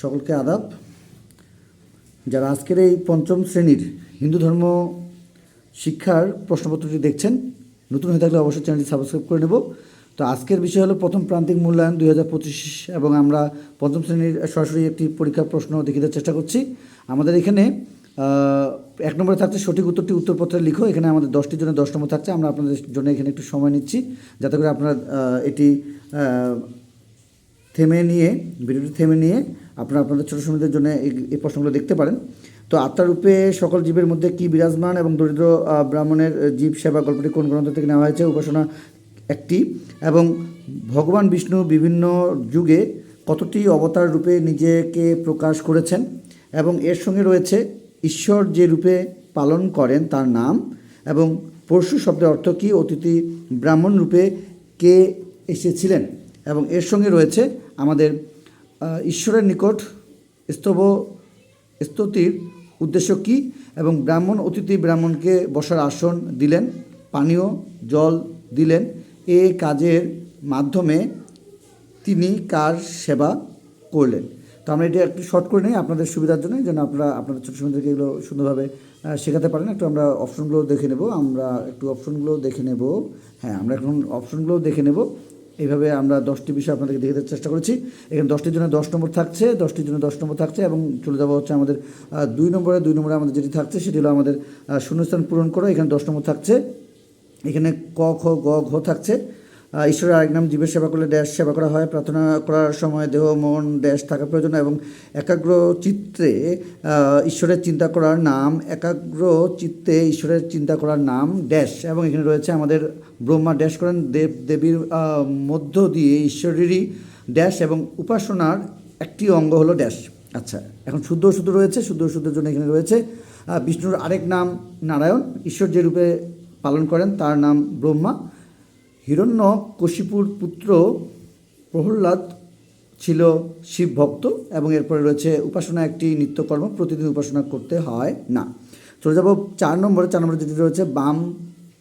সকলকে আদাব। যারা আজকের এই পঞ্চম শ্রেণির হিন্দু ধর্ম শিক্ষার প্রশ্নপত্রটি দেখছেন, নতুন হয়ে থাকলে অবশ্যই চ্যানেলটি সাবস্ক্রাইব করে নেব। তো আজকের বিষয় হলো প্রথম প্রান্তিক মূল্যায়ন দুই হাজার পঁচিশ এবং আমরা পঞ্চম শ্রেণির সরাসরি একটি পরীক্ষার প্রশ্ন দেখিতে চেষ্টা করছি। আমাদের এখানে এক নম্বরে থাকছে সঠিক উত্তরটি উত্তরপত্রে লিখো। এখানে আমাদের দশটির জন্য দশ নম্বর থাকছে। আমরা আপনাদের জন্য এখানে একটু সময় নিচ্ছি যাতে করে আপনারা এটি থেমে নিয়ে, ভিডিওটি থেমে নিয়ে আপনারা আপনাদের ছোটো সময়দের জন্য এই- প্রশ্নগুলো দেখতে পারেন। তো আত্মারূপে সকল জীবের মধ্যে কি বিরাজমান এবং দরিদ্র ব্রাহ্মণের জীব সেবা গল্পটি কোন গ্রন্থ থেকে নেওয়া হয়েছে, উপাসনা একটি। এবং ভগবান বিষ্ণু বিভিন্ন যুগে কতটি অবতার রূপে নিজেকে প্রকাশ করেছেন এবং এর সঙ্গে রয়েছে ঈশ্বর যে রূপে পালন করেন তার নাম এবং পরশু শব্দের অর্থ কী, অতিথি ব্রাহ্মণ রূপে কে এসেছিলেন এবং এর সঙ্গে রয়েছে আমাদের ঈশ্বরের নিকট স্তব, স্তুতির উদ্দেশ্য কী এবং ব্রাহ্মণ অতিথি ব্রাহ্মণকে বসার আসন দিলেন, পানীয়, জল দিলেন। এ কাজের মাধ্যমে তিনি কার সেবা করলেন? তো আমরা এটা একটু শর্ট করে নিই, আপনাদের সুবিধার জন্য যেন আপনারা আপনাদের ছোটো সময়দেরকে এগুলো সুন্দরভাবে শেখাতে পারেন। একটু আমরা অপশনগুলো দেখে নেব। আমরা একটু অপশনগুলো দেখে নেব। হ্যাঁ আমরা এখন অপশনগুলো দেখে নেব। এইভাবে আমরা দশটি বিষয় আপনাদেরকে দেখে দেওয়ার চেষ্টা করেছি। এখানে দশটির জন্য দশ নম্বর থাকছে, দশটির জন্য দশ নম্বর থাকছে এবং চলে যাব হচ্ছে আমাদের দুই নম্বরে দুই নম্বরে আমাদের যেটি থাকছে সেটি হলো আমাদের শূন্যস্থান পূরণ করো। এখানে দশ নম্বর থাকছে। এখানে ক, খ, গ, ঘ থাকছে। ঈশ্বরের আরেক নাম জীবের সেবা করলে ড্যাশ সেবা করা হয়। প্রার্থনা করার সময় দেহ, মন ড্যাশ থাকা প্রয়োজন এবং একাগ্র চিত্রে ঈশ্বরের চিন্তা করার নাম, একাগ্র চিত্তে ঈশ্বরের চিন্তা করার নাম ড্যাশ এবং এখানে রয়েছে আমাদের ব্রহ্মা ড্যাশ করেন। দেব, দেবীর মধ্য দিয়ে ঈশ্বরেরই ড্যাশ এবং উপাসনার একটি অঙ্গ হলো ড্যাশ আচ্ছা এখন শুদ্ধ শুদ্ধ রয়েছে। শুদ্ধ শুদ্ধের জন্য এখানে রয়েছে বিষ্ণুর আরেক নাম নারায়ণ। ঈশ্বর যে রূপে পালন করেন তার নাম ব্রহ্মা। হিরণ্য কশিপুর পুত্র প্রহ্লাদ ছিল শিব ভক্ত এবং এরপরে রয়েছে উপাসনা, একটি নিত্যকর্ম, প্রতিদিন উপাসনা করতে হয় না। চলে যাব চার নম্বরে। চার নম্বরে যেটি রয়েছে, বাম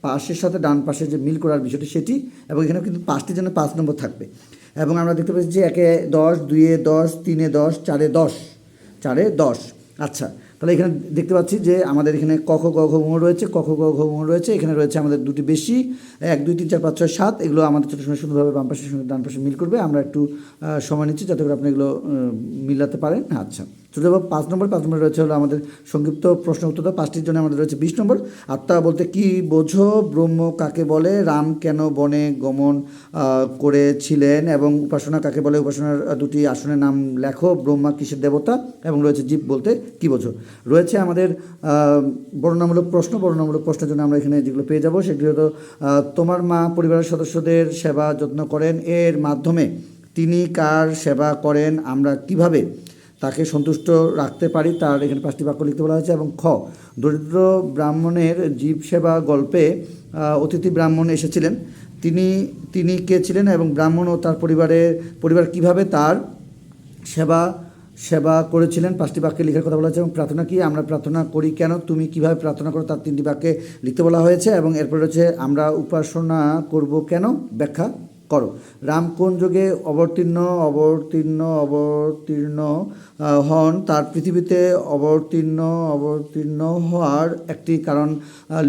পাশের সাথে ডান পাশে যে মিল করার বিষয়টি সেটি, এবং এখানে কিন্তু পাঁচটি যেন পাঁচ নম্বর থাকবে। এবং আমরা দেখতে পাচ্ছি যে একে দশ দুইয়ে দশ, তিনে দশ, চারে দশ চারে দশ। আচ্ছা তাহলে এখানে দেখতে পাচ্ছি যে আমাদের এখানে ক খ গ ঘ ঙ রয়েছে, ক খ গ ঘ ঙ রয়েছে, এখানে রয়েছে আমাদের দুটি বেশি, এক, দুই, তিন, চার, পাঁচ, ছয়, সাত, এগুলো আমাদের ছোটো সময় সুন্দরভাবে বাম পাশের সঙ্গে ডান পাশে মিল করবে, আমরা একটু সময় নিচ্ছি যাতে করে আপনি এগুলো মিলাতে পারেন। আচ্ছা। চলে পাঁচ নম্বর পাঁচ নম্বর রয়েছে হলো আমাদের সংক্ষিপ্ত প্রশ্ন উত্তর। পাঁচটির জন্য আমাদের রয়েছে বিশ নম্বর। আত্মা বলতে কি বোঝো? ব্রহ্ম কাকে বলে? রাম কেন বনে গমন করেছিলেন? এবং উপাসনা কাকে বলে? উপাসনার দুটি আসনের নাম লেখো। ব্রহ্মা কিসের দেবতা? এবং রয়েছে জীব বলতে কি বোঝো? রয়েছে আমাদের বর্ণনামূলক প্রশ্ন। বর্ণনামূলক প্রশ্নের জন্য আমরা এখানে যেগুলো পেয়ে যাব সেগুলো হলো তোমার মা পরিবারের সদস্যদের সেবা যত্ন করেন। এর মাধ্যমে তিনি কার সেবা করেন? আমরা কীভাবে তাকে সন্তুষ্ট রাখতে পারি, তার এখানে পাঁচটি বাক্য লিখতে বলা হয়েছে এবং খ, দরিদ্র ব্রাহ্মণের জীব সেবা গল্পে অতিথি ব্রাহ্মণ এসেছিলেন। তিনি তিনি কে ছিলেন এবং ব্রাহ্মণ ও তার পরিবারের পরিবার কীভাবে তার সেবা সেবা করেছিলেন? পাঁচটি বাক্যে লেখার কথা বলা হয়েছে এবং প্রার্থনা কি? আমরা প্রার্থনা করি কেন? তুমি কীভাবে প্রার্থনা করো? তার তিনটি বাক্যে লিখতে বলা হয়েছে এবং এরপরে রয়েছে, আমরা উপাসনা করব কেন? ব্যাখ্যা করো। রাম কোন যুগে অবতীর্ণ অবতীর্ণ অবতীর্ণ হন। তার পৃথিবীতে অবতীর্ণ অবতীর্ণ হওয়ার একটি কারণ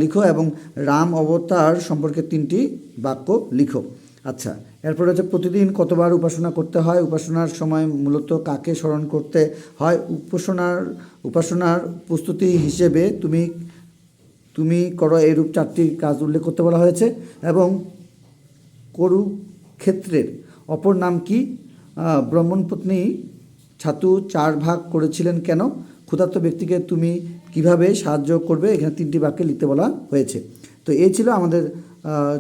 লিখো এবং রাম অবতার সম্পর্কে তিনটি বাক্য লিখো। আচ্ছা এরপর হচ্ছে প্রতিদিন কতবার উপাসনা করতে হয়? উপাসনার সময় মূলত কাকে স্মরণ করতে হয়? উপাসনার উপাসনার প্রস্তুতি হিসেবে তুমি তুমি করো এইরূপ চারটি কাজ উল্লেখ করতে বলা হয়েছে এবং কুরুক্ষেত্রের অপর নাম কি? ব্রহ্মণপত্নী ছাতু চার ভাগ করেছিলেন কেন? ক্ষুধার্ত ব্যক্তিকে তুমি কীভাবে সাহায্য করবে? এখানে তিনটি বাক্যে লিখতে বলা হয়েছে। তো এই ছিল আমাদের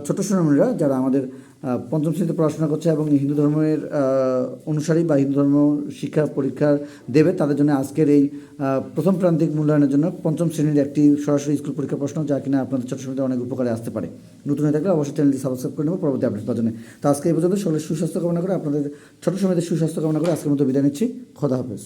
ছোট সোনামণিরা যারা আমাদের পঞ্চম শ্রেণীতে পড়াশোনা করছে এবং হিন্দু ধর্মের অনুসারী বা হিন্দু ধর্ম শিক্ষা পরীক্ষা দেবে, তাদের জন্য আজকের এই প্রথম প্রান্তিক মূল্যায়নের জন্য পঞ্চম শ্রেণির একটি সরাসরি স্কুল পরীক্ষা প্রশ্ন, যা কিনা আপনাদের ছোট সময় অনেক উপকারে আসতে পারে। নতুন হয়ে থাকলে অবশ্যই চ্যানেলটি সাবস্ক্রাইব করে নেব পরবর্তী আপডেট পাওয়ার জন্য। তো আজকে এই পর্যন্ত সকলের সুস্বাস্থ্য কামনা করে আপনাদের ছোট সময়তে সুস্বাস্থ্য কামনা করে আজকের মতো বিদায় নিচ্ছি। খোদা হাফেজ।